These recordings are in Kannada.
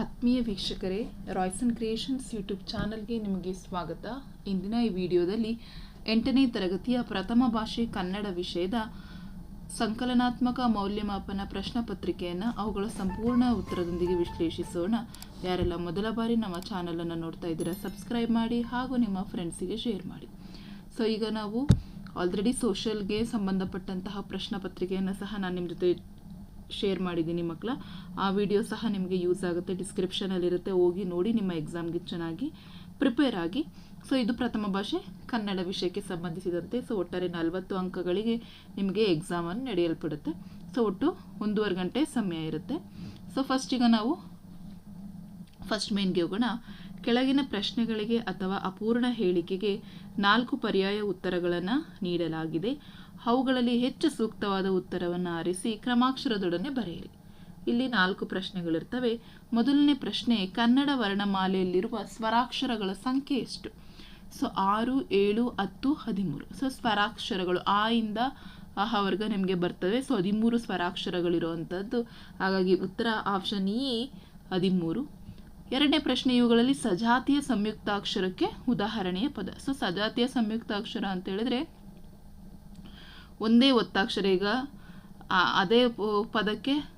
ಆತ್ಮೀಯ ವೀಕ್ಷಕರೇ ರಾಯ್ಸನ್ ಕ್ರಿಯೇಷನ್ಸ್ ಯೂಟ್ಯೂಬ್ ಚಾನಲ್ಗೆ ನಿಮಗೆ ಸ್ವಾಗತ. ಇಂದಿನ ಈ ವಿಡಿಯೋದಲ್ಲಿ ಎಂಟನೇ ತರಗತಿಯ ಪ್ರಥಮ ಭಾಷೆ ಕನ್ನಡ ವಿಷಯದ ಸಂಕಲನಾತ್ಮಕ ಮೌಲ್ಯಮಾಪನ ಪ್ರಶ್ನೆ ಪತ್ರಿಕೆಯನ್ನು ಅವುಗಳ ಸಂಪೂರ್ಣ ಉತ್ತರದೊಂದಿಗೆ ವಿಶ್ಲೇಷಿಸೋಣ. ಯಾರೆಲ್ಲ ಮೊದಲ ಬಾರಿ ನಮ್ಮ ಚಾನಲನ್ನು ನೋಡ್ತಾ ಇದ್ದೀರಾ ಸಬ್ಸ್ಕ್ರೈಬ್ ಮಾಡಿ ಹಾಗೂ ನಿಮ್ಮ ಫ್ರೆಂಡ್ಸಿಗೆ ಶೇರ್ ಮಾಡಿ. ಸೊ ಈಗ ನಾವು ಆಲ್ರೆಡಿ ಸೋಷಲ್ಗೆ ಸಂಬಂಧಪಟ್ಟಂತಹ ಪ್ರಶ್ನೆ ಪತ್ರಿಕೆಯನ್ನು ಸಹ ನಾನು ನಿಮ್ಮ ಜೊತೆ ಶೇರ್ ಮಾಡಿದ್ದೀನಿ ಮಕ್ಕಳ. ಆ ವಿಡಿಯೋ ಸಹ ನಿಮಗೆ ಯೂಸ್ ಆಗುತ್ತೆ ಡಿಸ್ಕ್ರಿಪ್ಷನಲ್ಲಿರುತ್ತೆ ಹೋಗಿ ನೋಡಿ ನಿಮ್ಮ ಎಕ್ಸಾಮ್ಗೆ ಚೆನ್ನಾಗಿ ಪ್ರಿಪೇರ್ ಆಗಿ. ಸೊ ಇದು ಪ್ರಥಮ ಭಾಷೆ, ಕನ್ನಡ ವಿಷಯಕ್ಕೆ ಸಂಬಂಧಿಸಿದಂತೆ. ಸೊ ಒಟ್ಟಾರೆ ನಲವತ್ತು ಅಂಕಗಳಿಗೆ ನಿಮಗೆ ಎಕ್ಸಾಮನ್ನು ನಡೆಯಲ್ಪಡುತ್ತೆ. ಸೊ ಒಟ್ಟು ಒಂದೂವರೆ ಗಂಟೆ ಸಮಯ ಇರುತ್ತೆ. ಸೊ ಫಸ್ಟ್ ಈಗ ನಾವು ಫಸ್ಟ್ ಮೇನ್ಗೆ ಹೋಗೋಣ. ಕೆಳಗಿನ ಪ್ರಶ್ನೆಗಳಿಗೆ ಅಥವಾ ಅಪೂರ್ಣ ಹೇಳಿಕೆಗೆ ನಾಲ್ಕು ಪರ್ಯಾಯ ಉತ್ತರಗಳನ್ನು ನೀಡಲಾಗಿದೆ. ಅವುಗಳಲ್ಲಿ ಹೆಚ್ಚು ಸೂಕ್ತವಾದ ಉತ್ತರವನ್ನು ಆರಿಸಿ ಕ್ರಮಾಕ್ಷರದೊಡನೆ ಬರೆಯಿರಿ. ಇಲ್ಲಿ ನಾಲ್ಕು ಪ್ರಶ್ನೆಗಳಿರ್ತವೆ. ಮೊದಲನೇ ಪ್ರಶ್ನೆ, ಕನ್ನಡ ವರ್ಣಮಾಲೆಯಲ್ಲಿರುವ ಸ್ವರಾಕ್ಷರಗಳ ಸಂಖ್ಯೆ ಎಷ್ಟು? ಸೊ, ಆರು, ಏಳು, ಹತ್ತು, ಹದಿಮೂರು. ಸೊ, ಸ್ವರಾಕ್ಷರಗಳು ಆ ಇಂದ ಅಹವರ್ಗ ನಿಮಗೆ ಬರ್ತವೆ. ಸೊ, ಹದಿಮೂರು ಸ್ವರಾಕ್ಷರಗಳಿರುವಂಥದ್ದು. ಹಾಗಾಗಿ ಉತ್ತರ ಆಪ್ಷನ್ ಇ ಹದಿಮೂರು. ಎರಡನೇ ಪ್ರಶ್ನೆ, ಇವುಗಳಲ್ಲಿ ಸಜಾತಿಯ ಸಂಯುಕ್ತಾಕ್ಷರಕ್ಕೆ ಉದಾಹರಣೆಯ ಪದ. ಸೊ, ಸಜಾತಿಯ ಸಂಯುಕ್ತಾಕ್ಷರ ಅಂತ ಹೇಳಿದ್ರೆ ಒಂದೇ ಒತ್ತಾಕ್ಷರ ಈಗ ಅದೇ ಪದಕ್ಕೆ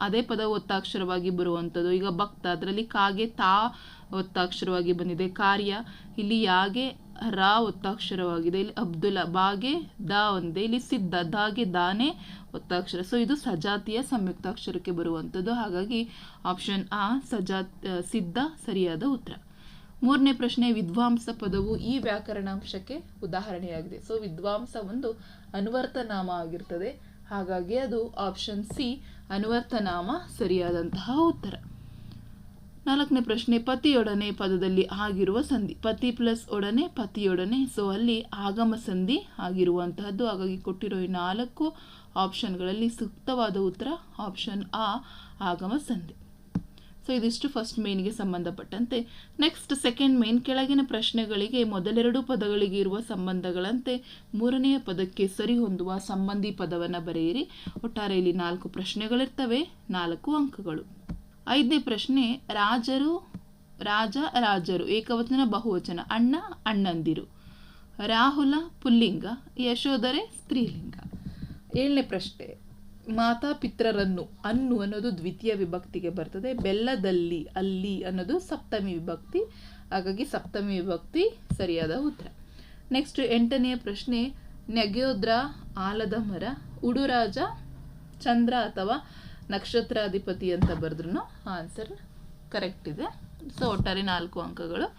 ಅದೇ ಪದ ಒತ್ತಾಕ್ಷರವಾಗಿ ಬರುವಂಥದ್ದು. ಈಗ ಭಕ್ತ ಅದರಲ್ಲಿ ಕಾಗೆ ತಾ ಒತ್ತಾಕ್ಷರವಾಗಿ ಬಂದಿದೆ. ಕಾರ್ಯ ಇಲ್ಲಿ ಯಾಗೆ ರಾ ಒತ್ತಾಕ್ಷರವಾಗಿದೆ. ಇಲ್ಲಿ ಅಬ್ದುಲ್ಲಾ ಬಾಗೆ ದಾ ಒಂದೇ ಇಲ್ಲಿ ಸಿದ್ಧ ದಾಗೆ ದಾನೆ ಒತ್ತಾಕ್ಷರ. ಸೊ ಇದು ಸಜಾತಿಯ ಸಂಯುಕ್ತಾಕ್ಷರಕ್ಕೆ ಬರುವಂಥದ್ದು. ಹಾಗಾಗಿ ಆಪ್ಷನ್ ಆ ಸಜಾತ್ ಆ, ಸಿದ್ಧ ಸರಿಯಾದ ಉತ್ತರ. ಮೂರನೇ ಪ್ರಶ್ನೆ ವಿದ್ವಾಂಸ ಪದವು ಈ ವ್ಯಾಕರಣಾಂಶಕ್ಕೆ ಉದಾಹರಣೆಯಾಗಿದೆ. ಸೊ ವಿದ್ವಾಂಸ ಒಂದು ಅನುವರ್ತನಾಮ ಆಗಿರ್ತದೆ. ಹಾಗಾಗಿ ಅದು ಆಪ್ಷನ್ ಸಿ ಅನುವರ್ತನಾಮ ಸರಿಯಾದಂತಹ ಉತ್ತರ. ನಾಲ್ಕನೇ ಪ್ರಶ್ನೆ, ಪತಿಯೊಡನೆ ಪದದಲ್ಲಿ ಆಗಿರುವ ಸಂಧಿ. ಪತಿ ಪ್ಲಸ್ ಒಡನೆ, ಪತಿಯೊಡನೆ. ಸೊ ಅಲ್ಲಿ ಆಗಮ ಸಂಧಿ ಆಗಿರುವಂತಹದ್ದು. ಹಾಗಾಗಿ ಕೊಟ್ಟಿರೋ ಈ ನಾಲ್ಕು ಆಪ್ಷನ್ಗಳಲ್ಲಿ ಸೂಕ್ತವಾದ ಉತ್ತರ ಆಪ್ಷನ್ ಆ ಆಗಮ ಸಂಧಿ. ಸೊ ಇದಿಷ್ಟು ಫಸ್ಟ್ ಮೇನ್ಗೆ ಸಂಬಂಧಪಟ್ಟಂತೆ. ನೆಕ್ಸ್ಟ್ ಸೆಕೆಂಡ್ ಮೇನ್ ಕೆಳಗಿನ ಪ್ರಶ್ನೆಗಳಿಗೆ ಮೊದಲೆರಡು ಪದಗಳಿಗೆ ಇರುವ ಸಂಬಂಧಗಳಂತೆ ಮೂರನೆಯ ಪದಕ್ಕೆ ಸರಿ ಹೊಂದುವ ಸಂಬಂಧಿ ಪದವನ್ನು ಬರೆಯಿರಿ. ಒಟ್ಟಾರೆ ಇಲ್ಲಿ ನಾಲ್ಕು ಪ್ರಶ್ನೆಗಳಿರ್ತವೆ, ನಾಲ್ಕು ಅಂಕಗಳು. ಐದನೇ ಪ್ರಶ್ನೆ, ರಾಜರು, ರಾಜ, ರಾಜರು, ಏಕವಚನ, ಬಹುವಚನ, ಅಣ್ಣ, ಅಣ್ಣಂದಿರು. ರಾಹುಲ, ಪುಲ್ಲಿಂಗ, ಯಶೋಧರೆ, ಸ್ತ್ರೀಲಿಂಗ. ಏಳನೇ ಪ್ರಶ್ನೆ ಮಾತಾ ಪಿತ್ರರನ್ನು ಅನ್ನು ಅನ್ನೋದು ದ್ವಿತೀಯ ವಿಭಕ್ತಿಗೆ ಬರ್ತದೆ. ಬೆಲ್ಲದಲ್ಲಿ ಅಲ್ಲಿ ಅನ್ನೋದು ಸಪ್ತಮಿ ವಿಭಕ್ತಿ. ಹಾಗಾಗಿ ಸಪ್ತಮಿ ವಿಭಕ್ತಿ ಸರಿಯಾದ ಉತ್ತರ. ನೆಕ್ಸ್ಟ್ ಎಂಟನೆಯ ಪ್ರಶ್ನೆ ನೆಗೆಯೋದ್ರ ಆಲದ ಮರ, ಉಡುರಾಜ, ಚಂದ್ರ ಅಥವಾ ನಕ್ಷತ್ರಾಧಿಪತಿ ಅಂತ ಬರೆದ್ರು ಆನ್ಸರ್ ಕರೆಕ್ಟ್ ಇದೆ. ಸೊ ಒಟ್ಟಾರೆ ನಾಲ್ಕು ಅಂಕಗಳು.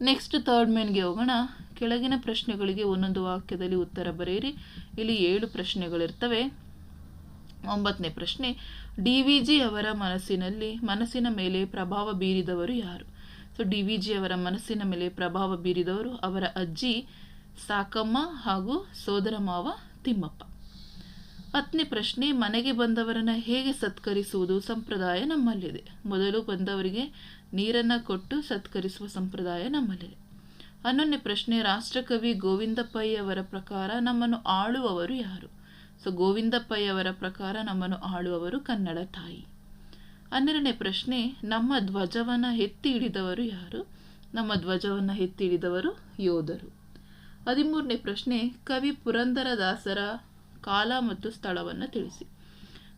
ನೆಕ್ಸ್ಟ್ ಥರ್ಡ್ ಮೇನ್ಗೆ ಹೋಗೋಣ. ಕೆಳಗಿನ ಪ್ರಶ್ನೆಗಳಿಗೆ ಒಂದೊಂದು ವಾಕ್ಯದಲ್ಲಿ ಉತ್ತರ ಬರೆಯಿರಿ. ಇಲ್ಲಿ ಏಳು ಪ್ರಶ್ನೆಗಳಿರ್ತವೆ. ಒಂಬತ್ತನೇ ಪ್ರಶ್ನೆ, ಡಿ ವಿ ಜಿ ಅವರ ಮನಸ್ಸಿನಲ್ಲಿ, ಮನಸ್ಸಿನ ಮೇಲೆ ಪ್ರಭಾವ ಬೀರಿದವರು ಯಾರು? ಸೊ, ಡಿ ವಿ ಜಿ ಅವರ ಮನಸ್ಸಿನ ಮೇಲೆ ಪ್ರಭಾವ ಬೀರಿದವರು ಅವರ ಅಜ್ಜಿ ಸಾಕಮ್ಮ ಹಾಗೂ ಸೋದರ ಮಾವ ತಿಮ್ಮಪ್ಪ. ಹತ್ತನೇ ಪ್ರಶ್ನೆ, ಮನೆಗೆ ಬಂದವರನ್ನು ಹೇಗೆ ಸತ್ಕರಿಸುವುದು ಸಂಪ್ರದಾಯ ನಮ್ಮಲ್ಲಿದೆ? ಮೊದಲು ಬಂದವರಿಗೆ ನೀರನ್ನು ಕೊಟ್ಟು ಸತ್ಕರಿಸುವ ಸಂಪ್ರದಾಯ ನಮ್ಮಲ್ಲಿದೆ. ಹನ್ನೊಂದನೇ ಪ್ರಶ್ನೆ, ರಾಷ್ಟ್ರಕವಿ ಗೋವಿಂದಪ್ಪಯ್ಯವರ ಪ್ರಕಾರ ನಮ್ಮನ್ನು ಆಳುವವರು ಯಾರು? ಸೊ ಗೋವಿಂದಪ್ಪಯ್ಯವರ ಪ್ರಕಾರ ನಮ್ಮನ್ನು ಆಳುವವರು ಕನ್ನಡ ತಾಯಿ. ಹನ್ನೆರಡನೇ ಪ್ರಶ್ನೆ, ನಮ್ಮ ಧ್ವಜವನ್ನು ಎತ್ತಿ ಹಿಡಿದವರು ಯಾರು? ನಮ್ಮ ಧ್ವಜವನ್ನು ಎತ್ತಿ ಹಿಡಿದವರು ಯೋಧರು. ಹದಿಮೂರನೇ ಪ್ರಶ್ನೆ, ಕವಿ ಪುರಂದರದಾಸರ ಕಾಲ ಮತ್ತು ಸ್ಥಳವನ್ನು ತಿಳಿಸಿ.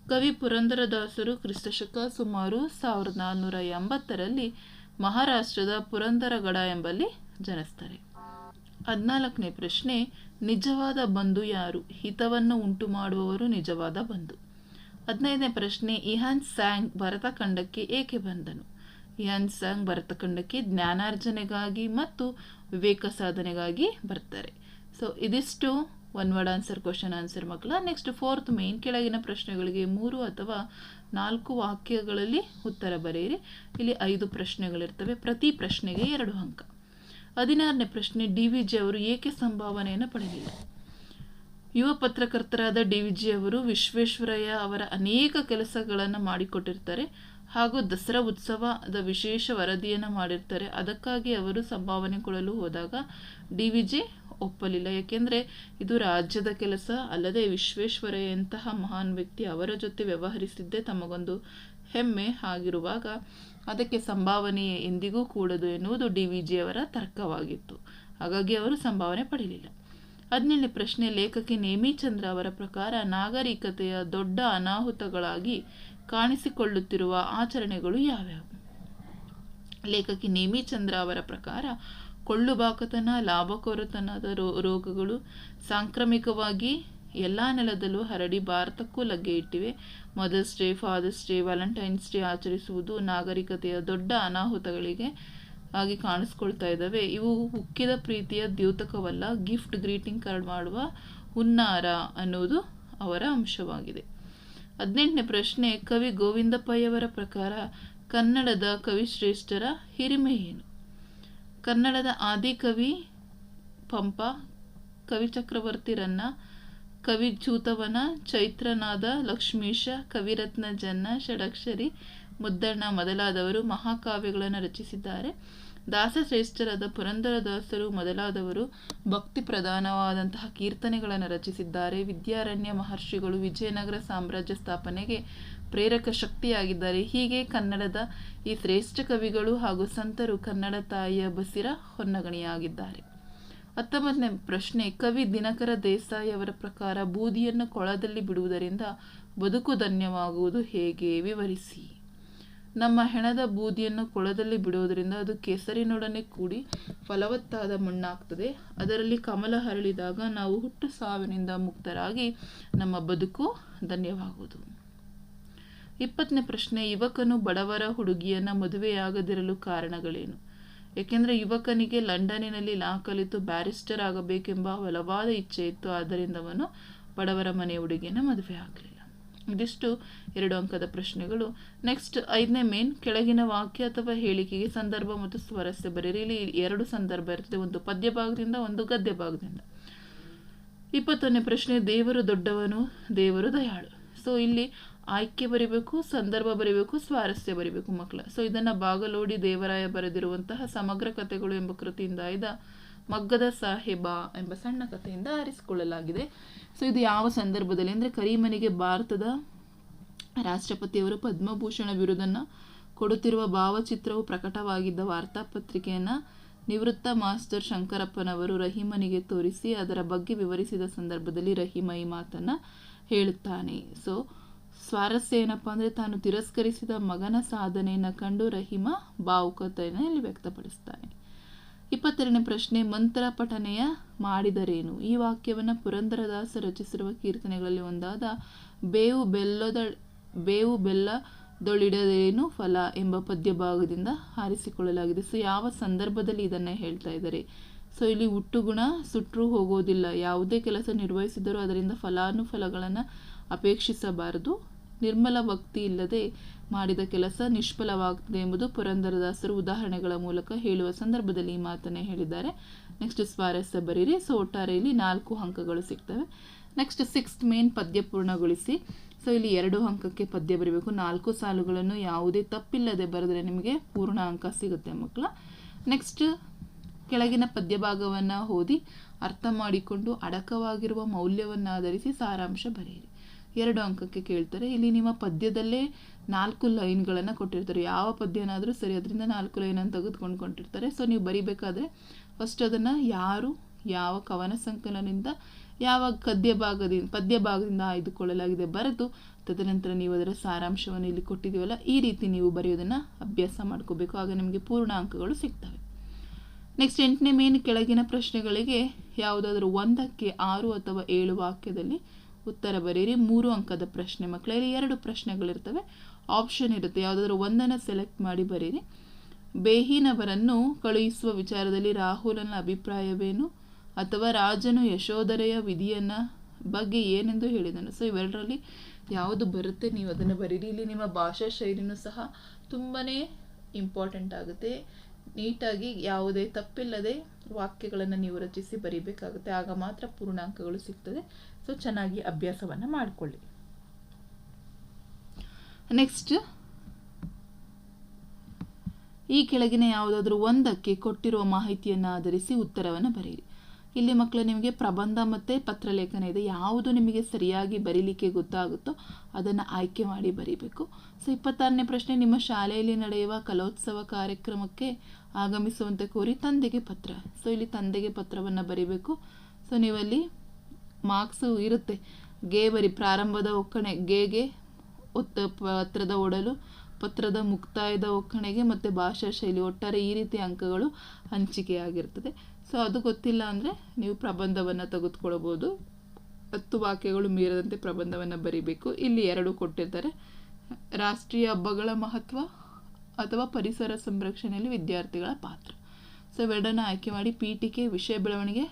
ಕವಿ ಪುರಂದರದಾಸರು ಕ್ರಿಸ್ತಶಕ ಸುಮಾರು ಸಾವಿರದ ನಾನ್ನೂರ ಎಂಬತ್ತರಲ್ಲಿ ಮಹಾರಾಷ್ಟ್ರದ ಪುರಂದರಗಡ ಎಂಬಲ್ಲಿ ಜನಿಸ್ತಾರೆ. ಹದಿನಾಲ್ಕನೇ ಪ್ರಶ್ನೆ, ನಿಜವಾದ ಬಂಧು ಯಾರು? ಹಿತವನ್ನು ಉಂಟು ಮಾಡುವವರು ನಿಜವಾದ ಬಂಧು. ಹದಿನೈದನೇ ಪ್ರಶ್ನೆ, ಇಹಾನ್ ಸ್ಯಾಂಗ್ ಭರತಖಂಡಕ್ಕೆ ಏಕೆ ಬಂದನು ಇಹಾನ್ ಸ್ಯಾಂಗ್ ಭರತಖಂಡಕ್ಕೆ ಜ್ಞಾನಾರ್ಜನೆಗಾಗಿ ಮತ್ತು ವಿವೇಕ ಸಾಧನೆಗಾಗಿ ಬರ್ತಾರೆ. ಸೊ ಇದಿಷ್ಟು one word answer question answer ಮಕ್ಕಳ. ನೆಕ್ಸ್ಟ್ ಫೋರ್ತ್ ಮೇನ್ ಕೆಳಗಿನ ಪ್ರಶ್ನೆಗಳಿಗೆ ಮೂರು ಅಥವಾ ನಾಲ್ಕು ವಾಕ್ಯಗಳಲ್ಲಿ ಉತ್ತರ ಬರೆಯಿರಿ. ಇಲ್ಲಿ ಐದು ಪ್ರಶ್ನೆಗಳಿರ್ತವೆ. ಪ್ರತಿ ಪ್ರಶ್ನೆಗೆ ಎರಡು ಅಂಕ. ಹದಿನಾರನೇ ಪ್ರಶ್ನೆ, ಡಿ ವಿ ಜಿ ಅವರು ಏಕೆ ಸಂಭಾವನೆಯನ್ನು ಪಡೆದಿಲ್ಲ? ಯುವ ಪತ್ರಕರ್ತರಾದ ಡಿ ವಿ ಜಿ ಅವರು ವಿಶ್ವೇಶ್ವರಯ್ಯ ಅವರ ಅನೇಕ ಕೆಲಸಗಳನ್ನು ಮಾಡಿಕೊಟ್ಟಿರ್ತಾರೆ ಹಾಗೂ ದಸರಾ ಉತ್ಸವದ ವಿಶೇಷ ವರದಿಯನ್ನು ಮಾಡಿರ್ತಾರೆ. ಅದಕ್ಕಾಗಿ ಅವರು ಸಂಭಾವನೆ ಕೊಡಲು ಹೋದಾಗ ಡಿ ವಿ ಜಿ ಒಪ್ಪಲಿಲ್ಲ. ಯಾಕೆಂದರೆ ಇದು ರಾಜ್ಯದ ಕೆಲಸ, ಅಲ್ಲದೆ ವಿಶ್ವೇಶ್ವರಯ್ಯಂತಹ ಮಹಾನ್ ವ್ಯಕ್ತಿ ಅವರ ಜೊತೆ ವ್ಯವಹರಿಸಿದ್ದೇ ತಮಗೊಂದು ಹೆಮ್ಮೆ ಆಗಿರುವಾಗ ಅದಕ್ಕೆ ಸಂಭಾವನೆಯೇ ಎಂದಿಗೂ ಕೂಡದು ಎನ್ನುವುದು ಡಿ ವಿ ಜಿಯವರ ತರ್ಕವಾಗಿತ್ತು. ಹಾಗಾಗಿ ಅವರು ಸಂಭಾವನೆ ಪಡೆಯಲಿಲ್ಲ ಹದಿನೇಳನೇ ಪ್ರಶ್ನೆ ಲೇಖಕಿ ನೇಮಿಚಂದ್ರ ಅವರ ಪ್ರಕಾರ ನಾಗರಿಕತೆಯ ದೊಡ್ಡ ಅನಾಹುತಗಳಾಗಿ ಕಾಣಿಸಿಕೊಳ್ಳುತ್ತಿರುವ ಆಚರಣೆಗಳು ಯಾವ್ಯಾವು? ಲೇಖಕಿ ನೇಮಿಚಂದ್ರ ಅವರ ಪ್ರಕಾರ ಕೊಳ್ಳುಬಾಕತನ, ಲಾಭಕೋರತನದ ರೋಗಗಳು, ಸಾಂಕ್ರಾಮಿಕವಾಗಿ ಎಲ್ಲ ನೆಲದಲ್ಲೂ ಹರಡಿ ಭಾರತಕ್ಕೂ ಲಗ್ಗೆ ಇಟ್ಟಿವೆ. Mother's day father's day valentine's day ಆಚರಿಸುವುದು ನಾಗರಿಕತೆಯ ದೊಡ್ಡ ಅನಾಹುತಗಳಿಗೆ ಆಗಿ ಕಾಣಿಸ್ಕೊಳ್ತಾ ಇದ್ದಾವೆ. ಇವು ಉಕ್ಕಿದ ಪ್ರೀತಿಯ ದ್ಯೋತಕವಲ್ಲ. ಗಿಫ್ಟ್ ಗ್ರೀಟಿಂಗ್ ಕಾರ್ಡ್ ಮಾಡುವ ಹುನ್ನಾರ ಅನ್ನೋದು ಅವರ ಅಂಶವಾಗಿದೆ. ಹದಿನೆಂಟನೇ ಪ್ರಶ್ನೆ, ಕವಿ ಗೋವಿಂದಪ್ಪಯ್ಯವರ ಪ್ರಕಾರ ಕನ್ನಡದ ಕವಿಶ್ರೇಷ್ಠರ ಹಿರಿಮೆ ಏನು? ಕನ್ನಡದ ಆದಿಕವಿ ಪಂಪ, ಕವಿ ಚಕ್ರವರ್ತಿ ಕವಿ ಚೂತವನ ಚೈತ್ರನಾದ ಲಕ್ಷ್ಮೀಶ, ಕವಿರತ್ನ ಜನ್ನ, ಷಡಕ್ಷರಿ, ಮುದ್ದಣ್ಣ ಮೊದಲಾದವರು ಮಹಾಕಾವ್ಯಗಳನ್ನು ರಚಿಸಿದ್ದಾರೆ. ದಾಸಶ್ರೇಷ್ಠರಾದ ಪುರಂದರದಾಸರು ಮೊದಲಾದವರು ಭಕ್ತಿ ಪ್ರಧಾನವಾದಂತಹ ಕೀರ್ತನೆಗಳನ್ನು ರಚಿಸಿದ್ದಾರೆ. ವಿದ್ಯಾರಣ್ಯ ಮಹರ್ಷಿಗಳು ವಿಜಯನಗರ ಸಾಮ್ರಾಜ್ಯ ಸ್ಥಾಪನೆಗೆ ಪ್ರೇರಕ ಶಕ್ತಿಯಾಗಿದ್ದಾರೆ. ಹೀಗೆ ಕನ್ನಡದ ಈ ಶ್ರೇಷ್ಠ ಕವಿಗಳು ಹಾಗೂ ಸಂತರು ಕನ್ನಡ ತಾಯಿಯ ಬಸಿರ ಹೊನ್ನಗಣಿಯಾಗಿದ್ದಾರೆ. ಹತ್ತೊಂಬತ್ತನೇ ಪ್ರಶ್ನೆ, ಕವಿ ದಿನಕರ ದೇಸಾಯಿಯವರ ಪ್ರಕಾರ ಬೂದಿಯನ್ನು ಕೊಳದಲ್ಲಿ ಬಿಡುವುದರಿಂದ ಬದುಕು ಧನ್ಯವಾಗುವುದು ಹೇಗೆ? ವಿವರಿಸಿ. ನಮ್ಮ ಹೆಣದ ಬೂದಿಯನ್ನು ಕೊಳದಲ್ಲಿ ಬಿಡುವುದರಿಂದ ಅದು ಕೆಸರಿನೊಡನೆ ಕೂಡಿ ಫಲವತ್ತಾದ ಮಣ್ಣಾಗ್ತದೆ. ಅದರಲ್ಲಿ ಕಮಲ ಹರಳಿದಾಗ ನಾವು ಹುಟ್ಟು ಸಾವಿನಿಂದ ಮುಕ್ತರಾಗಿ ನಮ್ಮ ಬದುಕು ಧನ್ಯವಾಗುವುದು. ಇಪ್ಪತ್ತನೇ ಪ್ರಶ್ನೆ, ಯುವಕನು ಬಡವರ ಹುಡುಗಿಯನ್ನು ಮದುವೆಯಾಗದಿರಲು ಕಾರಣಗಳೇನು? ಏಕೆಂದರೆ ಯುವಕನಿಗೆ ಲಂಡನ್ನಿನಲ್ಲಿ ಲಾ ಕಲಿತು ಬ್ಯಾರಿಸ್ಟರ್ ಆಗಬೇಕೆಂಬ ಬಲವಾದ ಇಚ್ಛೆ ಇತ್ತು, ಆದ್ದರಿಂದ ಅವನು ಬಡವರ ಮನೆ ಹುಡುಗಿಯನ್ನು ಮದುವೆ ಆಗಲಿಲ್ಲ. ಇದಿಷ್ಟು ಎರಡು ಅಂಕದ ಪ್ರಶ್ನೆಗಳು. ನೆಕ್ಸ್ಟ್ ಐದನೇ ಮೇನ್ ಕೆಳಗಿನ ವಾಕ್ಯ ಅಥವಾ ಹೇಳಿಕೆಗೆ ಸಂದರ್ಭ ಮತ್ತು ಸ್ವರಸ್ಯ ಬರೀರಿ ಇಲ್ಲಿ ಎರಡು ಸಂದರ್ಭ ಇರ್ತದೆ, ಒಂದು ಪದ್ಯ ಭಾಗದಿಂದ, ಒಂದು ಗದ್ಯ ಭಾಗದಿಂದ. ಇಪ್ಪತ್ತೊಂದನೇ ಪ್ರಶ್ನೆ, ದೇವರು ದೊಡ್ಡವನು, ದೇವರು ದಯಾಳು. ಸೊ ಇಲ್ಲಿ ಆಯ್ಕೆ ಬರಿಬೇಕು, ಸಂದರ್ಭ ಬರಿಬೇಕು, ಸ್ವಾರಸ್ಯ ಬರಿಬೇಕು ಮಕ್ಕಳ ಸೊ ಇದನ್ನು ಬಾಗಲೋಡಿ ದೇವರಾಯ ಬರೆದಿರುವಂತಹ ಸಮಗ್ರ ಕಥೆಗಳು ಎಂಬ ಕೃತಿಯಿಂದ ಆಯ್ದ ಮಗ್ಗದ ಸಾಹೇಬ ಎಂಬ ಸಣ್ಣ ಕಥೆಯಿಂದ ಆರಿಸಿಕೊಳ್ಳಲಾಗಿದೆ. ಸೊ ಇದು ಯಾವ ಸಂದರ್ಭದಲ್ಲಿ ಅಂದರೆ ಕರೀಮನಿಗೆ ಭಾರತದ ರಾಷ್ಟ್ರಪತಿಯವರು ಪದ್ಮಭೂಷಣ ಬಿರುದನ್ನು ಕೊಡುತ್ತಿರುವ ಭಾವಚಿತ್ರವು ಪ್ರಕಟವಾಗಿದ್ದ ವಾರ್ತಾಪತ್ರಿಕೆಯನ್ನು ನಿವೃತ್ತ ಮಾಸ್ಟರ್ ಶಂಕರಪ್ಪನವರು ರಹೀಮನಿಗೆ ತೋರಿಸಿ ಅದರ ಬಗ್ಗೆ ವಿವರಿಸಿದ ಸಂದರ್ಭದಲ್ಲಿ ರಹೀಮ ಈ ಮಾತನ್ನು ಹೇಳುತ್ತಾನೆ. ಸೊ ಸ್ವಾರಸ್ಯ ಏನಪ್ಪ ಅಂದರೆ ತಾನು ತಿರಸ್ಕರಿಸಿದ ಮಗನ ಸಾಧನೆಯನ್ನು ಕಂಡು ರಹಿಮ ಭಾವುಕತೆಯನ್ನು ಇಲ್ಲಿ ವ್ಯಕ್ತಪಡಿಸ್ತಾನೆ. ಇಪ್ಪತ್ತೆರಡನೇ ಪ್ರಶ್ನೆ, ಮಂತ್ರ ಪಠನೆಯ ಮಾಡಿದರೇನು? ಈ ವಾಕ್ಯವನ್ನು ಪುರಂದರದಾಸ ರಚಿಸಿರುವ ಕೀರ್ತನೆಗಳಲ್ಲಿ ಒಂದಾದ ಬೇವು ಬೆಲ್ಲದ, ಬೇವು ಬೆಲ್ಲದೊಳಿಡದೇನು ಫಲ ಎಂಬ ಪದ್ಯ ಭಾಗದಿಂದ ಆರಿಸಿಕೊಳ್ಳಲಾಗಿದೆ ಸೊ, ಯಾವ ಸಂದರ್ಭದಲ್ಲಿ ಇದನ್ನು ಹೇಳ್ತಾ ಇದ್ದಾರೆ? ಸೊ, ಇಲ್ಲಿ ಹುಟ್ಟುಗುಣ ಸುಟ್ಟರೂ ಹೋಗೋದಿಲ್ಲ. ಯಾವುದೇ ಕೆಲಸ ನಿರ್ವಹಿಸಿದರೂ ಅದರಿಂದ ಫಲಾನುಫಲಗಳನ್ನು ಅಪೇಕ್ಷಿಸಬಾರದು. ನಿರ್ಮಲ ಭಕ್ತಿ ಇಲ್ಲದೆ ಮಾಡಿದ ಕೆಲಸ ನಿಷ್ಫಲವಾಗ್ತದೆ ಎಂಬುದು ಪುರಂದರದಾಸರು ಉದಾಹರಣೆಗಳ ಮೂಲಕ ಹೇಳುವ ಸಂದರ್ಭದಲ್ಲಿ ಈ ಮಾತನ್ನೇ ಹೇಳಿದ್ದಾರೆ. ನೆಕ್ಸ್ಟ್ ಸ್ವಾರಸ್ಯ ಬರೀರಿ. ಸೊ ಒಟ್ಟಾರೆಯಲ್ಲಿ ನಾಲ್ಕು ಅಂಕಗಳು ಸಿಗ್ತವೆ. ನೆಕ್ಸ್ಟ್ ಸಿಕ್ಸ್ತ್ ಮೇನ್ ಪದ್ಯ ಪೂರ್ಣಗೊಳಿಸಿ. ಸೊ ಇಲ್ಲಿ ಎರಡು ಅಂಕಕ್ಕೆ ಪದ್ಯ ಬರೀಬೇಕು. ನಾಲ್ಕು ಸಾಲುಗಳನ್ನು ಯಾವುದೇ ತಪ್ಪಿಲ್ಲದೆ ಬರೆದರೆ ನಿಮಗೆ ಪೂರ್ಣ ಅಂಕ ಸಿಗುತ್ತೆ ಮಕ್ಕಳ. ನೆಕ್ಸ್ಟ್ ಕೆಳಗಿನ ಪದ್ಯ ಭಾಗವನ್ನು ಓದಿ ಅರ್ಥ ಮಾಡಿಕೊಂಡು ಅಡಕವಾಗಿರುವ ಮೌಲ್ಯವನ್ನು ಆಧರಿಸಿ ಸಾರಾಂಶ ಬರೆಯಿರಿ ಎರಡು ಅಂಕಕ್ಕೆ ಕೇಳ್ತಾರೆ. ಇಲ್ಲಿ ನಿಮ್ಮ ಪದ್ಯದಲ್ಲೇ ನಾಲ್ಕು ಲೈನ್ಗಳನ್ನು ಕೊಟ್ಟಿರ್ತಾರೆ. ಯಾವ ಪದ್ಯನಾದರೂ ಸರಿ, ಅದರಿಂದ ನಾಲ್ಕು ಲೈನನ್ನು ತೆಗೆದುಕೊಂಡು ಕೊಟ್ಟಿರ್ತಾರೆ ಸೊ ನೀವು ಬರಿಬೇಕಾದ್ರೆ ಫಸ್ಟ್ ಅದನ್ನು ಯಾರು, ಯಾವ ಕವನ ಸಂಕಲನದಿಂದ, ಯಾವ ಗದ್ಯ ಭಾಗದಿಂದ ಪದ್ಯ ಭಾಗದಿಂದ ಆಯ್ದುಕೊಳ್ಳಲಾಗಿದೆ ಬರೆದು, ತದನಂತರ ನೀವು ಅದರ ಸಾರಾಂಶವನ್ನು ಇಲ್ಲಿ ಕೊಟ್ಟಿದ್ದೀವಲ್ಲ, ಈ ರೀತಿ ನೀವು ಬರೆಯೋದನ್ನು ಅಭ್ಯಾಸ ಮಾಡ್ಕೋಬೇಕು. ಆಗ ನಿಮಗೆ ಪೂರ್ಣ ಅಂಕಗಳು ಸಿಗ್ತವೆ. ನೆಕ್ಸ್ಟ್ ಎಂಟನೇ ಮೇನ್ ಕೆಳಗಿನ ಪ್ರಶ್ನೆಗಳಿಗೆ ಯಾವುದಾದ್ರೂ ಒಂದಕ್ಕೆ ಆರು ಅಥವಾ ಏಳು ವಾಕ್ಯದಲ್ಲಿ ಉತ್ತರ ಬರೀರಿ, ಮೂರು ಅಂಕದ ಪ್ರಶ್ನೆ. ಮಕ್ಕಳಲ್ಲಿ ಎರಡು ಪ್ರಶ್ನೆಗಳಿರ್ತವೆ. ಆಪ್ಷನ್ ಇರುತ್ತೆ. ಯಾವುದಾದ್ರೂ ಒಂದನ್ನು ಸೆಲೆಕ್ಟ್ ಮಾಡಿ ಬರೀರಿ. ಬೇಹಿನವರನ್ನು ಕಳುಹಿಸುವ ವಿಚಾರದಲ್ಲಿ ರಾಹುಲನ ಅಭಿಪ್ರಾಯವೇನು? ಅಥವಾ ರಾಜನು ಯಶೋಧರೆಯ ವಿಧಿಯನ್ನು ಬಗ್ಗೆ ಏನೆಂದು ಹೇಳಿದನು? ಸೊ ಇವೆರಡರಲ್ಲಿ ಯಾವುದು ಬರುತ್ತೆ ನೀವು ಅದನ್ನು ಬರೀರಿ. ಇಲ್ಲಿ ನಿಮ್ಮ ಭಾಷಾ ಶೈಲಿನೂ ಸಹ ತುಂಬಾ ಇಂಪಾರ್ಟೆಂಟ್ ಆಗುತ್ತೆ. ನೀಟಾಗಿ ಯಾವುದೇ ತಪ್ಪಿಲ್ಲದೆ ವಾಕ್ಯಗಳನ್ನು ನೀವು ರಚಿಸಿ ಬರೀಬೇಕಾಗುತ್ತೆ. ಆಗ ಮಾತ್ರ ಪೂರ್ಣಾಂಕಗಳು ಸಿಗ್ತದೆ. ಸೊ ಚೆನ್ನಾಗಿ ಅಭ್ಯಾಸವನ್ನು ಮಾಡಿಕೊಳ್ಳಿ. ನೆಕ್ಸ್ಟ್ ಈ ಕೆಳಗಿನ ಯಾವುದಾದ್ರೂ ಒಂದಕ್ಕೆ ಕೊಟ್ಟಿರುವ ಮಾಹಿತಿಯನ್ನು ಆಧರಿಸಿ ಉತ್ತರವನ್ನು ಬರೆಯಿರಿ. ಇಲ್ಲಿ ಮಕ್ಕಳು, ನಿಮಗೆ ಪ್ರಬಂಧ ಮತ್ತು ಪತ್ರಲೇಖನ ಇದೆ. ಯಾವುದು ನಿಮಗೆ ಸರಿಯಾಗಿ ಬರೀಲಿಕ್ಕೆ ಗೊತ್ತಾಗುತ್ತೋ ಅದನ್ನು ಆಯ್ಕೆ ಮಾಡಿ ಬರೀಬೇಕು. ಸೊ, ಇಪ್ಪತ್ತಾರನೇ ಪ್ರಶ್ನೆ, ನಿಮ್ಮ ಶಾಲೆಯಲ್ಲಿ ನಡೆಯುವ ಕಲೋತ್ಸವ ಕಾರ್ಯಕ್ರಮಕ್ಕೆ ಆಗಮಿಸುವಂತೆ ಕೋರಿ ತಂದೆಗೆ ಪತ್ರ. ಸೊ, ಇಲ್ಲಿ ತಂದೆಗೆ ಪತ್ರವನ್ನು ಬರೀಬೇಕು. ಸೊ, ನೀವಲ್ಲಿ ಮಾರ್ಕ್ಸು ಇರುತ್ತೆ. ಗೆ ಬರಿ ಪ್ರಾರಂಭದ ಒಕ್ಕಣೆ ಗೆಗೆ ಒತ್ತ, ಪತ್ರದ ಒಡಲು, ಪತ್ರದ ಮುಕ್ತಾಯದ ಒಕ್ಕಣೆಗೆ ಮತ್ತು ಭಾಷಾ ಶೈಲಿ ಒಟ್ಟಾರೆ ಈ ರೀತಿ ಅಂಕಗಳು ಹಂಚಿಕೆಯಾಗಿರ್ತದೆ. ಸೊ ಅದು ಗೊತ್ತಿಲ್ಲ ಅಂದರೆ ನೀವು ಪ್ರಬಂಧವನ್ನು ತೆಗೆದುಕೊಳ್ಬೋದು. ಹತ್ತು ವಾಕ್ಯಗಳು ಮೀರದಂತೆ ಪ್ರಬಂಧವನ್ನು ಬರೀಬೇಕು. ಇಲ್ಲಿ ಎರಡು ಕೊಟ್ಟಿರ್ತಾರೆ. ರಾಷ್ಟ್ರೀಯ ಹಬ್ಬಗಳ ಮಹತ್ವ ಅಥವಾ ಪರಿಸರ ಸಂರಕ್ಷಣೆಯಲ್ಲಿ ವಿದ್ಯಾರ್ಥಿಗಳ ಪಾತ್ರ. ಸೊ ಇವೆರಡನ್ನು ಆಯ್ಕೆ ಮಾಡಿ ಪೀಠಿಕೆ, ವಿಷಯ ಬೆಳವಣಿಗೆ,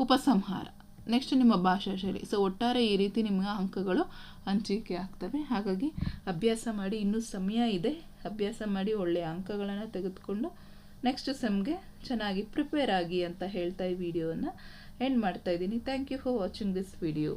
ಉಪಸಂಹಾರ. ನೆಕ್ಸ್ಟ್ ನಿಮ್ಮ ಭಾಷಾ ಶೈಲಿ. ಸೊ ಒಟ್ಟಾರೆ ಈ ರೀತಿ ನಿಮ್ಮ ಅಂಕಗಳು ಹಂಚಿಕೆ ಆಗ್ತವೆ. ಹಾಗಾಗಿ ಅಭ್ಯಾಸ ಮಾಡಿ ಇನ್ನೂ ಸಮಯ ಇದೆ. ಅಭ್ಯಾಸ ಮಾಡಿ ಒಳ್ಳೆಯ ಅಂಕಗಳನ್ನು ತೆಗೆದುಕೊಂಡು ನೆಕ್ಸ್ಟ್ ಸೆಮ್ಗೆ ಚೆನ್ನಾಗಿ ಪ್ರಿಪೇರ್ ಆಗಿ ಅಂತ ಹೇಳ್ತಾ ಈ ವಿಡಿಯೋವನ್ನು ಎಂಡ್ ಮಾಡ್ತಾ ಇದ್ದೀನಿ. Thank you for watching this video